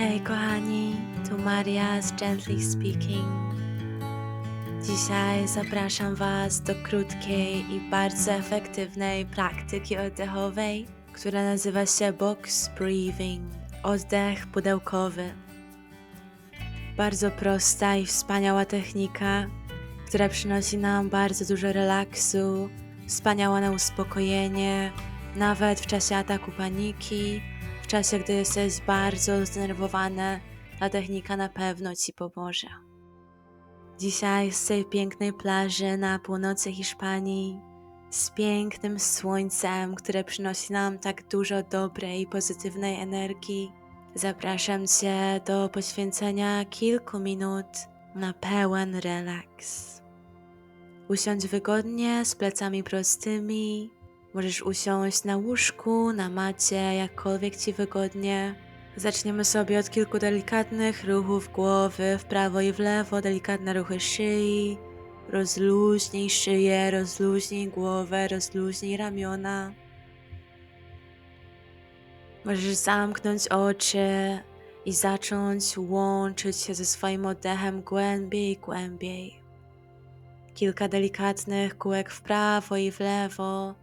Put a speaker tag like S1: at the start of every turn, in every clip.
S1: Hej kochani, tu Maria z Gently Speaking. Dzisiaj zapraszam Was do krótkiej i bardzo efektywnej praktyki oddechowej, która nazywa się Box Breathing oddech pudełkowy. Bardzo prosta i wspaniała technika, która przynosi nam bardzo dużo relaksu, wspaniała na uspokojenie, nawet w czasie ataku paniki czasie, gdy jesteś bardzo zdenerwowana, ta technika na pewno Ci pomoże. Dzisiaj z tej pięknej plaży na północy Hiszpanii, z pięknym słońcem, które przynosi nam tak dużo dobrej i pozytywnej energii, zapraszam Cię do poświęcenia kilku minut na pełen relaks. Usiądź wygodnie z plecami prostymi, Możesz usiąść na łóżku, na macie, jakkolwiek ci wygodnie. Zaczniemy sobie od kilku delikatnych ruchów głowy w prawo i w lewo, delikatne ruchy szyi. Rozluźnij szyję, rozluźnij głowę, rozluźnij ramiona. Możesz zamknąć oczy i zacząć łączyć się ze swoim oddechem głębiej, głębiej. Kilka delikatnych kółek w prawo i w lewo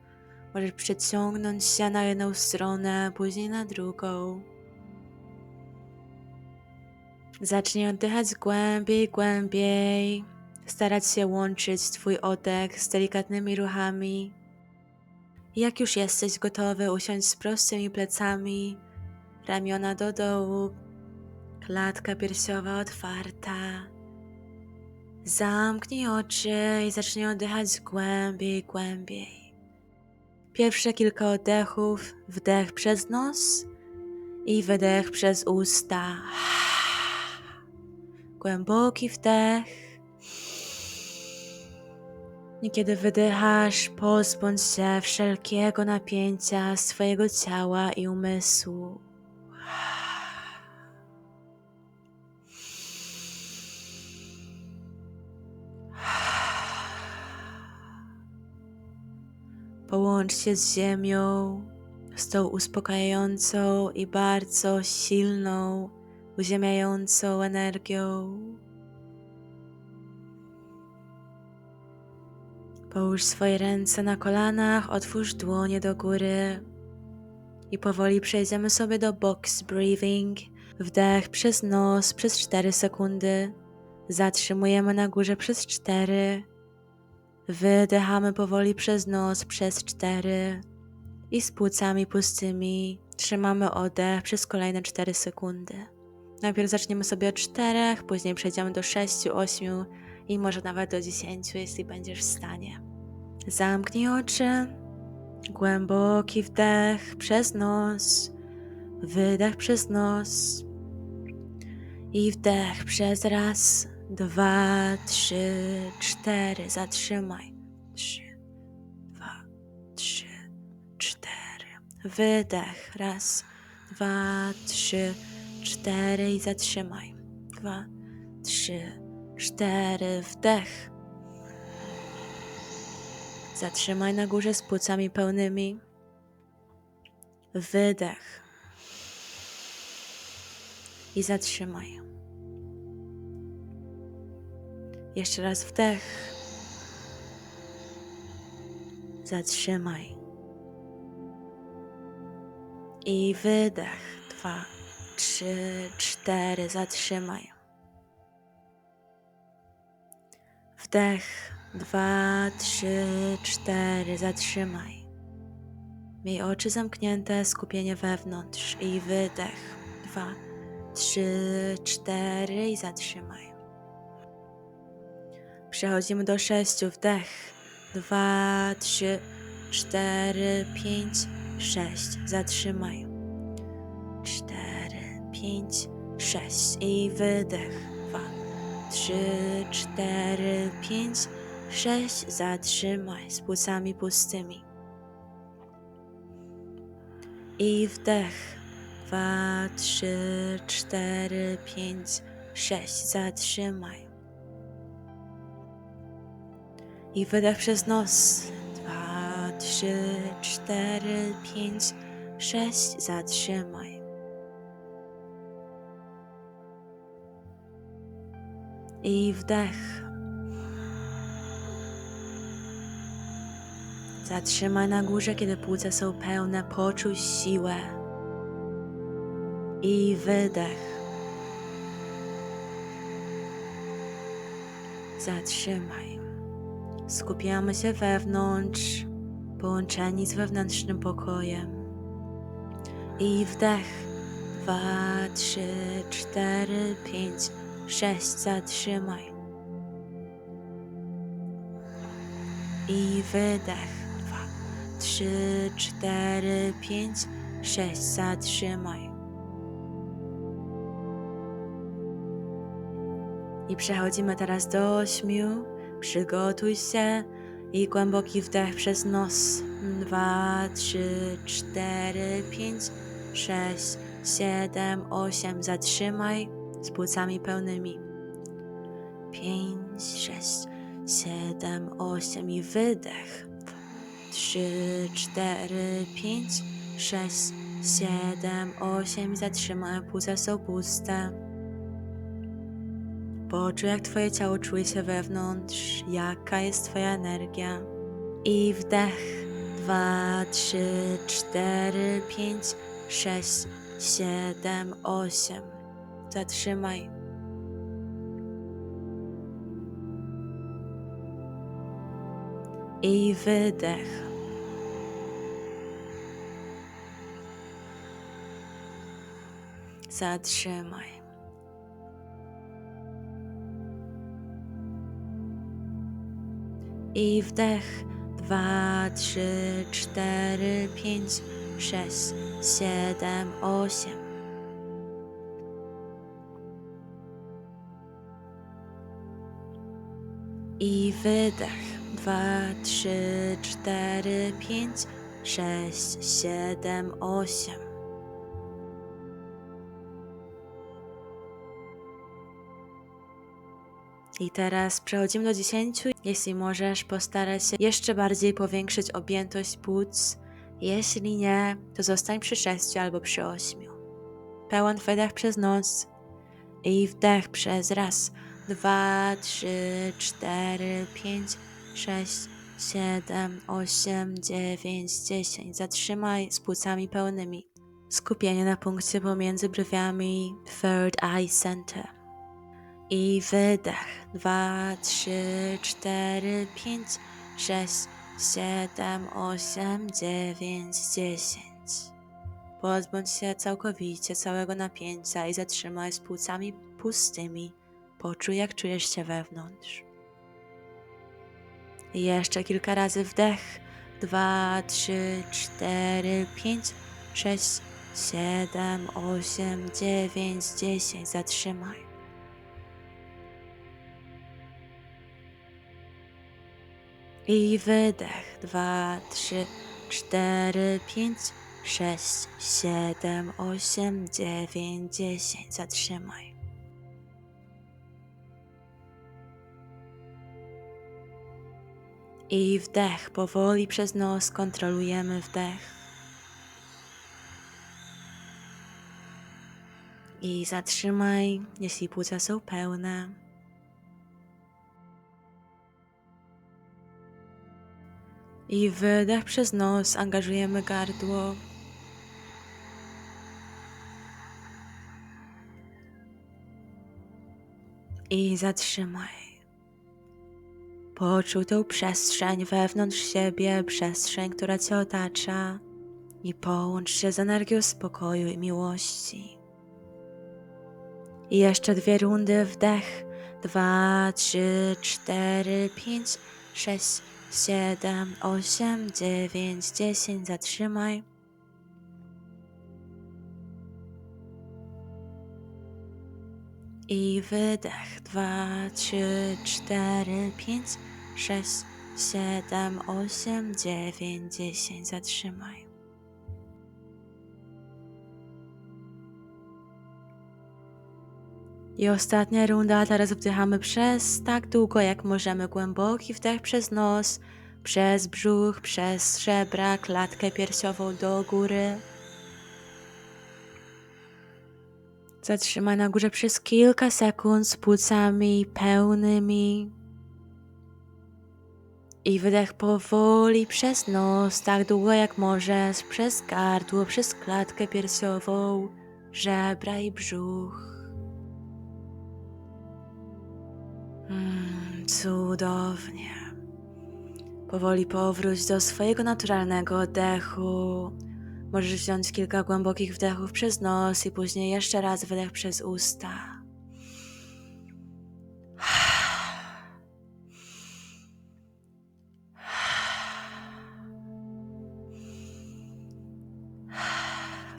S1: Możesz przeciągnąć się na jedną stronę, później na drugą. Zacznij oddychać głębiej, głębiej. Starać się łączyć Twój oddech z delikatnymi ruchami. Jak już jesteś gotowy, usiądź z prostymi plecami, ramiona do dołu, klatka piersiowa otwarta. Zamknij oczy i zacznij oddychać głębiej, głębiej. Pierwsze kilka oddechów, wdech przez nos i wydech przez usta. Głęboki wdech. I kiedy wydychasz, pozbądź się wszelkiego napięcia swojego ciała i umysłu. Połącz się z ziemią, z tą uspokajającą i bardzo silną, uziemiającą energią. Połóż swoje ręce na kolanach, otwórz dłonie do góry i powoli przejdziemy sobie do box breathing. Wdech przez nos przez 4 sekundy. Zatrzymujemy na górze przez 4 Wydychamy powoli przez nos przez cztery. I z płucami pustymi trzymamy oddech przez kolejne 4 sekundy. Najpierw zaczniemy sobie od 4, później przejdziemy do 6, 8 i może nawet do 10, jeśli będziesz w stanie. Zamknij oczy, głęboki wdech przez nos, wydech przez nos. I wdech przez raz, dwa, trzy, cztery. Zatrzymaj. Trzy, dwa, trzy, cztery. Wydech. Raz, dwa, trzy, cztery i zatrzymaj. Dwa, trzy, cztery. Wdech. Zatrzymaj na górze z płucami pełnymi. Wydech. I zatrzymaj. Jeszcze raz wdech. Zatrzymaj. I wydech. Dwa, trzy, cztery. Zatrzymaj. Wdech. Dwa, trzy, cztery. Zatrzymaj. Miej oczy zamknięte, skupienie wewnątrz i wydech. Dwa, trzy, cztery i zatrzymaj. Przechodzimy do sześciu. Wdech. Dwa, trzy, cztery, pięć, sześć. Zatrzymaj. Cztery, pięć, sześć. I wydech. Dwa, trzy, cztery, pięć, sześć. Zatrzymaj z płucami pustymi. I wdech. Dwa, trzy, cztery, pięć, sześć. Zatrzymaj. I wydech przez nos. Dwa, trzy, cztery, pięć, sześć. Zatrzymaj. I wdech. Zatrzymaj na górze, kiedy płuca są pełne, poczuj siłę. I wydech. Zatrzymaj. Skupiamy się wewnątrz, połączeni z wewnętrznym pokojem. I wdech. Dwa, trzy, cztery, pięć, sześć. Zatrzymaj. I wydech. Dwa, trzy, cztery, pięć, sześć. Zatrzymaj. I przechodzimy teraz do ośmiu. Przygotuj się i głęboki wdech przez nos. Dwa, trzy, cztery, pięć, sześć, siedem, osiem. Zatrzymaj z płucami pełnymi. Pięć, sześć, siedem, osiem i wydech. Trzy, cztery, pięć, sześć, siedem, osiem. Zatrzymaj, płuca są puste. Poczuj, jak Twoje ciało czuje się wewnątrz, jaka jest Twoja energia. I wdech. Dwa, trzy, cztery, pięć, sześć, siedem, osiem. Zatrzymaj. I wydech. Zatrzymaj. I wdech. Dwa, trzy, cztery, pięć, sześć, siedem, osiem. I wydech. Dwa, trzy, cztery, pięć, sześć, siedem, osiem. I teraz przechodzimy do 10. Jeśli możesz, postaraj się jeszcze bardziej powiększyć objętość płuc. Jeśli nie, to zostań przy 6 albo przy 8. Pełen wydech przez nos i wdech przez raz, dwa, trzy, cztery, pięć, sześć, siedem, osiem, dziewięć, dziesięć. Zatrzymaj z płucami pełnymi. Skupienie na punkcie pomiędzy brwiami Third Eye Center i wydech. Dwa, trzy, cztery, pięć, sześć, siedem, osiem, dziewięć, dziesięć. Pozbądź się całkowicie całego napięcia i zatrzymaj z płucami pustymi. Poczuj, jak czujesz się wewnątrz. I jeszcze kilka razy wdech. Dwa, trzy, cztery, pięć, sześć, siedem, osiem, dziewięć, dziesięć. Zatrzymaj. I wydech. Dwa, trzy, cztery, pięć, sześć, siedem, osiem, dziewięć, dziesięć. Zatrzymaj. I wdech. Powoli przez nos kontrolujemy wdech. I zatrzymaj, jeśli płuca są pełne. I wydech przez nos, angażujemy gardło. I zatrzymaj. Poczuj tą przestrzeń wewnątrz siebie, przestrzeń, która Cię otacza i połącz się z energią spokoju i miłości. I jeszcze dwie rundy wdech. Dwa, trzy, cztery, pięć, sześć, siedem, osiem, dziewięć, dziesięć. Zatrzymaj. I wydech. Dwa, trzy, cztery, pięć, sześć, siedem, osiem, dziewięć, dziesięć. Zatrzymaj. I ostatnia runda, teraz wdychamy przez tak długo jak możemy. Głęboki wdech przez nos, przez brzuch, przez żebra, klatkę piersiową do góry. Zatrzymaj na górze przez kilka sekund z płucami pełnymi. I wydech powoli przez nos, tak długo jak możesz, przez gardło, przez klatkę piersiową, żebra i brzuch. Mm, cudownie. Powoli powróć do swojego naturalnego oddechu. Możesz wziąć kilka głębokich wdechów przez nos i później jeszcze raz wydech przez usta.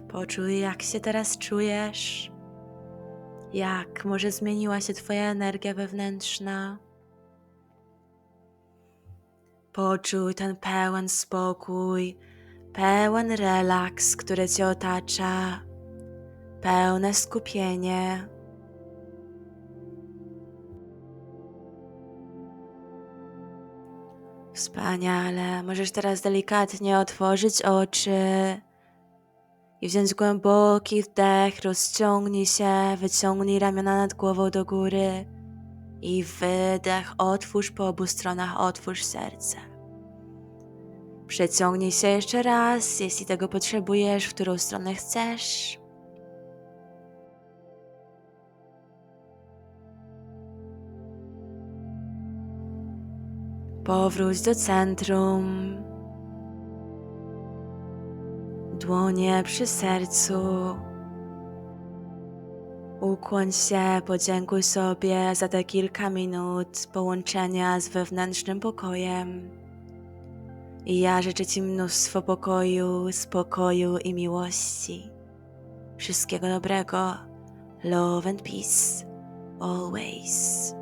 S1: Poczuj, jak się teraz czujesz. Jak może zmieniła się Twoja energia wewnętrzna? Poczuj ten pełen spokój, pełen relaks, który Cię otacza, pełne skupienie. Wspaniale. Możesz teraz delikatnie otworzyć oczy i wziąć głęboki wdech, rozciągnij się, wyciągnij ramiona nad głową do góry i wydech, otwórz po obu stronach, otwórz serce. Przeciągnij się jeszcze raz, jeśli tego potrzebujesz, w którą stronę chcesz. Powróć do centrum. Dłonie przy sercu. Ukłoń się, podziękuj sobie za te kilka minut połączenia z wewnętrznym pokojem. I ja życzę Ci mnóstwo pokoju, spokoju i miłości. Wszystkiego dobrego. Love and peace. Always.